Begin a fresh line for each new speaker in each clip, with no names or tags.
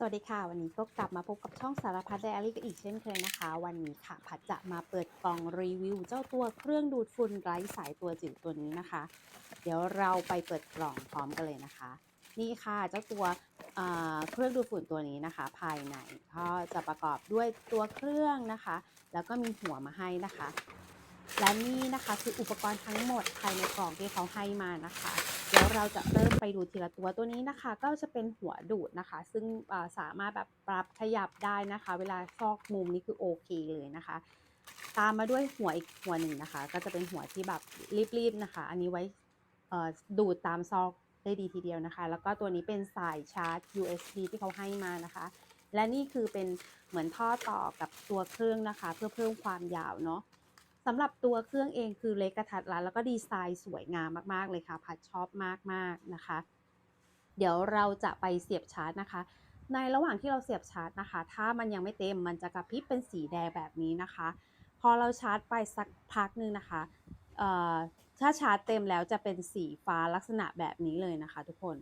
สวัสดีค่ะ วันนี้ก็กลับมาพบกับช่องสารพัดไดอารี่กันอีกเช่นเคยนะคะ วันนี้ค่ะพัดจะมาเปิดกล่องรีวิว เจ้าตัวเครื่องดูดฝุ่นไร้สายตัวจิ๋วตัวนี้นะคะ เดี๋ยวเราไปเปิดกล่องพร้อมกันเลยนะคะ นี่ค่ะเจ้าตัวเอ่อเครื่องดูดฝุ่นตัวนี้นะคะ ภายในก็จะประกอบด้วยตัวเครื่องนะคะ แล้วก็มีหัวมาให้นะคะ และนี่นะคะคืออุปกรณ์ทั้งหมดภายในกล่องที่เขาให้มานะคะเดี๋ยวเราจะเริ่มไปดูทีละตัวตัวนี้นะคะ ก็จะเป็นหัวดูดนะคะ ซึ่งสามารถแบบปรับขยับได้นะคะ เวลาซอกมุมนี่คือโอเคเลยนะคะ ตามมาด้วยหัวอีกหัวหนึ่งนะคะ ก็จะเป็นหัวที่แบบรีบๆนะคะ อันนี้ไว้อ่อดูดตามซอกได้ดีทีเดียวนะคะ แล้วก็ตัวนี้เป็นสายชาร์จ USB ที่เขาให้มานะคะ และนี่คือเป็นเหมือนท่อต่อกับตัวเครื่องนะคะ เพื่อเพิ่มความยาวเนาะ สำหรับตัวเครื่องเองคือเล็กกระทัดรัดแล้วก็ดีไซน์สวยงามมากๆเลยค่ะ พัดชอบมากๆนะคะ เดี๋ยวเราจะไปเสียบชาร์จนะคะ ในระหว่างที่เราเสียบชาร์จนะคะ ถ้ามันยังไม่เต็มมันจะกระพริบเป็นสีแดงแบบนี้นะคะ พอเราชาร์จไปสักพักหนึงนะคะเอ่อถ้าชาร์จเต็มแล้วจะเป็นสีฟ้าลักษณะแบบนี้เลยนะคะ ทุกคน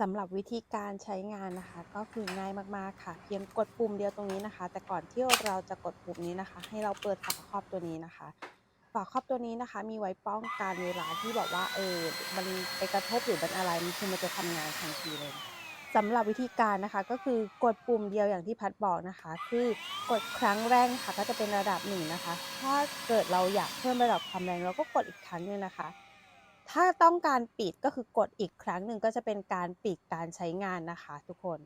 สำหรับวิธีการใช้งานนะคะ ก็คือง่ายมากๆค่ะ เพียงกดปุ่มเดียวตรงนี้นะคะ แต่ก่อนที่เราจะกดปุ่มนี้นะคะ ให้เราเปิดฝาครอบตัวนี้นะคะ ฝาครอบตัวนี้นะคะ มีไว้ป้องกันเวลาที่บอกว่าเออมันไปกระทบหรือมันอะไรมันคือมันจะทำงานทันทีเลยนะคะสำหรับวิธีการนะคะก็คือกดปุ่มเดียวอย่างที่พัดบอกนะคะ คือกดครั้งแรกนะคะก็จะเป็นระดับหนึ่งนะคะ ถ้าเกิดเราอยากเพิ่มระดับความแรงเราก็กดอีกครั้งหนึงนะคะ ถ้าต้องการปิดก็คือกดอีกครั้งหนึ่งก็จะเป็นการปิดการใช้งานนะคะ ทุกคน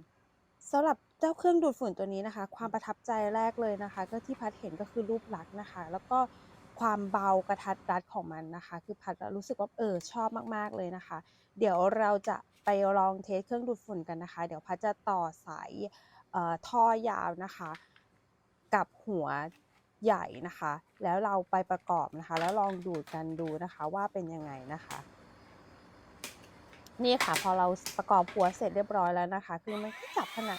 สำหรับเจ้าเครื่องดูดฝุ่นตัวนี้นะคะ ความประทับใจแรกเลยนะคะ ก็ที่พัดเห็นก็คือรูปลักษณ์นะคะ แล้วก็ความเบากระทัดรัดของมันนะคะ คือพัดรู้สึกว่าเออชอบมากๆเลยนะคะ เดี๋ยวเราจะไปลองเทสเครื่องดูดฝุ่นกันนะคะ เดี๋ยวพัดจะต่อสายเอ่อท่อยาวนะคะ กับหัว ใหญ่นะคะ แล้วเราไปประกอบนะคะ แล้วลองดูดกันดูนะคะว่าเป็นยังไงนะคะ นี่ค่ะพอเราประกอบหัวเสร็จเรียบร้อยแล้วนะคะ คือมันก็จับขนาด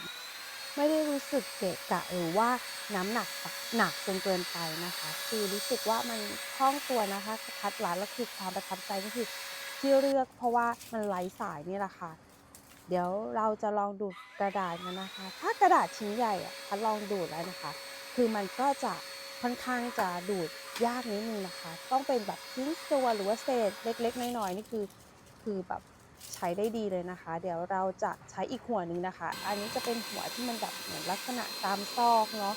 ไม่ได้รู้สึกเกะกะหรือว่าน้ำหนักหนักจนเกินไปนะคะ คือรู้สึกว่ามันคล่องตัวนะคะกระทัดรัดแล้วคือความประทับใจก็คือที่เลือกเพราะว่ามันไร้สายนี่แหละค่ะเดี๋ยวเราจะลองดูดกระดาษกันนะคะ ถ้ากระดาษชิ้นใหญ่อะพัดลองดูดแล้วนะคะ คือมันก็จะ ค่อนข้างจะดูดยากนิดนึงนะคะ ต้องเป็นแบบชิ้นส่วนหรือว่าเศษเล็ก ๆ น้อยๆนี่คือคือแบบใช้ได้ดีเลยนะคะ เดี๋ยวเราจะใช้อีกหัวหนึ่งนะคะ อันนี้จะเป็นหัวที่มันแบบเหมือนลักษณะตามซอกเนาะ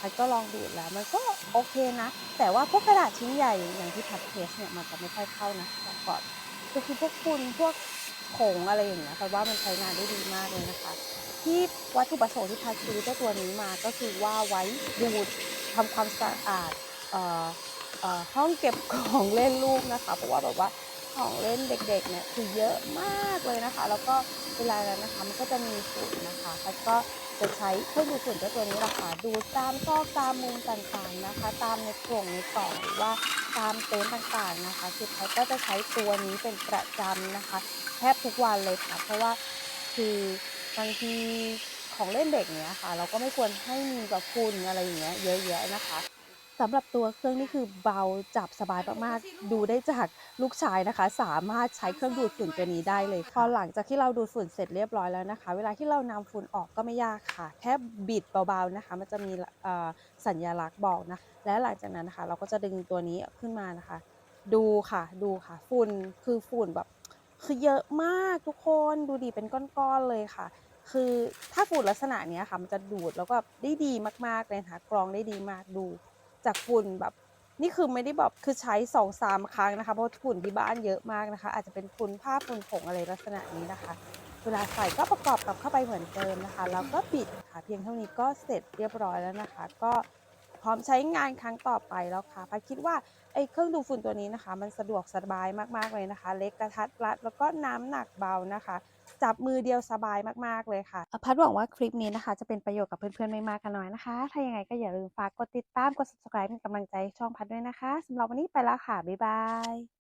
พัดก็ลองดูดแล้วมันก็โอเคนะ แต่ว่าพวกกระดาษชิ้นใหญ่อย่างที่พัดเทสเนี่ยมันจะไม่ค่อยเข้านะกก่อนก็คือพวกฝุ่นพวกผงอะไรอย่างเงี้ยแต่ว่ามันใช้งานได้ดีมากเลยนะคะ ที่วัตถุประสงค์ที่พัดซื้อเจ้าตัวนี้มาก็คือว่าไว้ดูด ทำความสะอาดห้องเก็บของเล่นลูกนะคะเพราะว่าแบบว่าของเล่นเด็กๆเนี่ยคือเยอะมากเลยนะคะ แล้วก็เวลานั้นนะคะมันก็จะมีฝุ่นนะคะพัดก็จะใช้เครื่องดูดฝุ่นเจ้าตัวนี้แหละค่ะดูตามซอกตามมุมต่างๆนะคะ ตามในกล่องในกล่องหรือว่าตามเต็นท์ต่างๆนะคะคือพัดก็จะใช้ตัวนี้เป็นประจำนะคะ แทบทุกวันเลยค่ะ เพราะว่าคือบางที ของเล่นเด็กเนี้ยค่ะ เราก็ไม่ควรให้มีแบบฝุ่นอะไรอย่างเงี้ยเยอะแยะนะคะสำหรับตัวเครื่องนี่คือเบาจับสบายมากๆ ดูได้จากลูกชายนะคะ สามารถใช้เครื่องดูดฝุ่นตัวนี้ได้เลยพอหลังจากที่เราดูดฝุ่นเสร็จเรียบร้อยแล้วนะคะ เวลาที่เรานำฝุ่นออกก็ไม่ยากค่ะ แค่บิดเบาๆนะคะ มันจะมีสัญลักษณ์บอกนะ และหลังจากนั้นนะคะ เราก็จะดึงตัวนี้ขึ้นมานะคะ ดูค่ะดูค่ะฝุ่นคือฝุ่นแบบคือเยอะมากทุกคนดูดีเป็นก้อนๆเลยค่ะ คือถ้าฝุ่นลักษณะเนี้ยค่ะมันจะดูดแล้วก็ได้ดีมากๆเลยนะคะกรองได้ดีมากดู จากฝุ่นแบบนี่คือไม่ได้แบบคือใช้สองสามครั้งนะคะ เพราะฝุ่นที่บ้านเยอะมากนะคะ อาจจะเป็นฝุ่นผ้าฝุ่นผงอะไรลักษณะนี้นะคะเวลาใส่ก็ประกอบกลับเข้าไปเหมือนเดิมนะคะแล้วก็ปิดค่ะเพียงเท่านี้ก็เสร็จเรียบร้อยแล้วนะคะ ก็ พร้อมใช้งานครั้งต่อไปแล้วค่ะพัดคิดว่าไอ้เครื่องดูดฝุ่นตัวนี้นะคะ มันสะดวกสบายมากๆเลยนะคะ เล็กกระทัดรัดแล้วก็น้ำหนักเบานะคะ จับมือเดียวสบายมากๆเลยค่ะ พัดหวังว่าคลิปนี้นะคะ จะเป็นประโยชน์กับเพื่อนๆไม่มากก็น้อยนะคะ ถ้ายังไงก็อย่าลืมฝากกดติดตามกด subscribe เป็นกำลังใจช่องพัดด้วยนะคะสำหรับวันนี้ไปแล้วค่ะบ๊ายบาย